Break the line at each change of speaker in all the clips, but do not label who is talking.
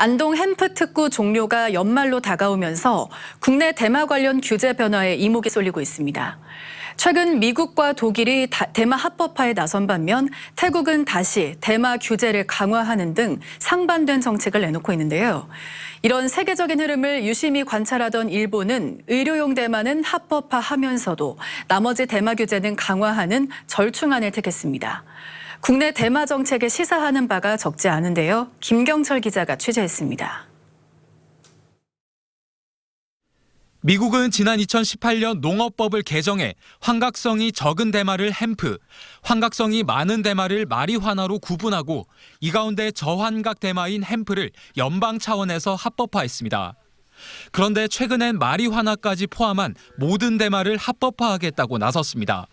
안동 햄프 특구 종료가 연말로 다가오면서 국내 대마 관련 규제 변화에 이목이 쏠리고 있습니다. 최근 미국과 독일이 다- 대마 합법화에 나선 반면 태국은 다시 대마 규제를 강화하는 등 상반된 정책을 내놓고 있는데요. 이런 세계적인 흐름을 유심히 관찰하던 일본은 의료용 대마는 합법화하면서도 나머지 대마 규제는 강화하는 절충안을 택했습니다. 국내 대마 정책에 시사하는 바가 적지 않은데요. 김경철 기자가 취재했습니다.
미국은 지난 2018년 농업법을 개정해 환각성이 적은 대마를 햄프, 환각성이 많은 대마를 마리화나로 구분하고 이 가운데 저환각 대마인 햄프를 연방 차원에서 합법화했습니다. 그런데 최근엔 마리화나까지 포함한 모든 대마를 합법화하겠다고 나섰습니다.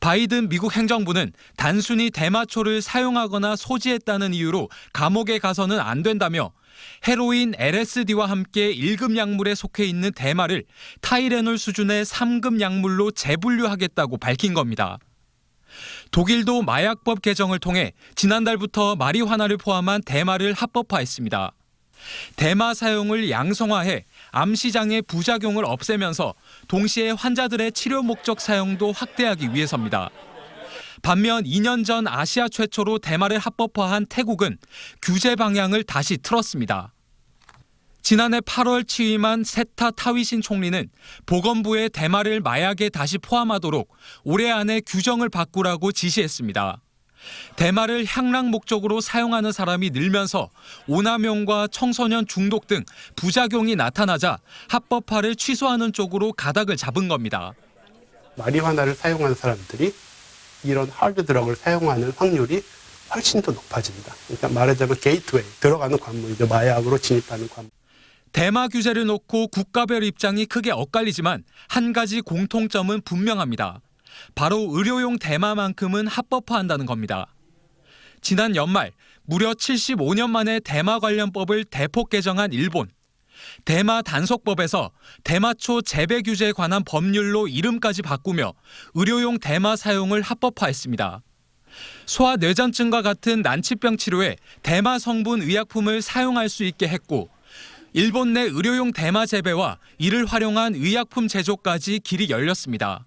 바이든 미국 행정부는 단순히 대마초를 사용하거나 소지했다는 이유로 감옥에 가서는 안 된다며 헤로인 LSD와 함께 1급 약물에 속해 있는 대마를 타이레놀 수준의 3급 약물로 재분류하겠다고 밝힌 겁니다. 독일도 마약법 개정을 통해 지난달부터 마리화나를 포함한 대마를 합법화했습니다. 대마 사용을 양성화해 암 시장의 부작용을 없애면서 동시에 환자들의 치료 목적 사용도 확대하기 위해서입니다. 반면 2년 전 아시아 최초로 대마를 합법화한 태국은 규제 방향을 다시 틀었습니다. 지난해 8월 취임한 세타 타위신 총리는 보건부에 대마를 마약에 다시 포함하도록 올해 안에 규정을 바꾸라고 지시했습니다. 대마를 향락 목적으로 사용하는 사람이 늘면서 오남용과 청소년 중독 등 부작용이 나타나자 합법화를 취소하는 쪽으로 가닥을 잡은 겁니다.
마리화나를 사용하는 사람들이 이런 하드 드럭을 사용하는 확률이 훨씬 더 높아진다. 그러니까 말하자면 게이트웨이 들어가는 관문이죠. 마약으로 진입하는 관문.
대마 규제를 놓고 국가별 입장이 크게 엇갈리지만 한 가지 공통점은 분명합니다. 바로 의료용 대마만큼은 합법화한다는 겁니다. 지난 연말 무려 75년 만에 대마 관련법을 대폭 개정한 일본. 대마 단속법에서 대마초 재배 규제에 관한 법률로 이름까지 바꾸며 의료용 대마 사용을 합법화했습니다. 소아 뇌전증과 같은 난치병 치료에 대마 성분 의약품을 사용할 수 있게 했고 일본 내 의료용 대마 재배와 이를 활용한 의약품 제조까지 길이 열렸습니다.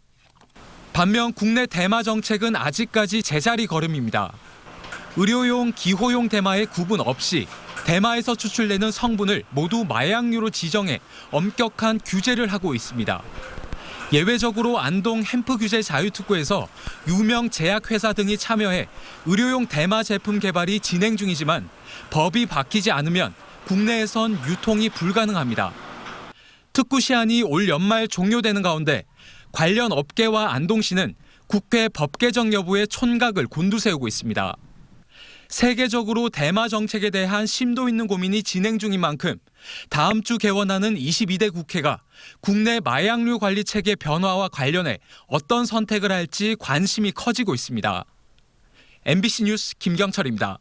반면 국내 대마 정책은 아직까지 제자리 걸음입니다. 의료용, 기호용 대마의 구분 없이 대마에서 추출되는 성분을 모두 마약류로 지정해 엄격한 규제를 하고 있습니다. 예외적으로 안동 햄프 규제 자유특구에서 유명 제약회사 등이 참여해 의료용 대마 제품 개발이 진행 중이지만 법이 바뀌지 않으면 국내에선 유통이 불가능합니다. 특구 시한이 올 연말 종료되는 가운데 관련 업계와 안동시는 국회 법 개정 여부에 촌각을 곤두세우고 있습니다. 세계적으로 대마 정책에 대한 심도 있는 고민이 진행 중인 만큼 다음 주 개원하는 22대 국회가 국내 마약류 관리 체계 변화와 관련해 어떤 선택을 할지 관심이 커지고 있습니다. MBC 뉴스 김경철입니다.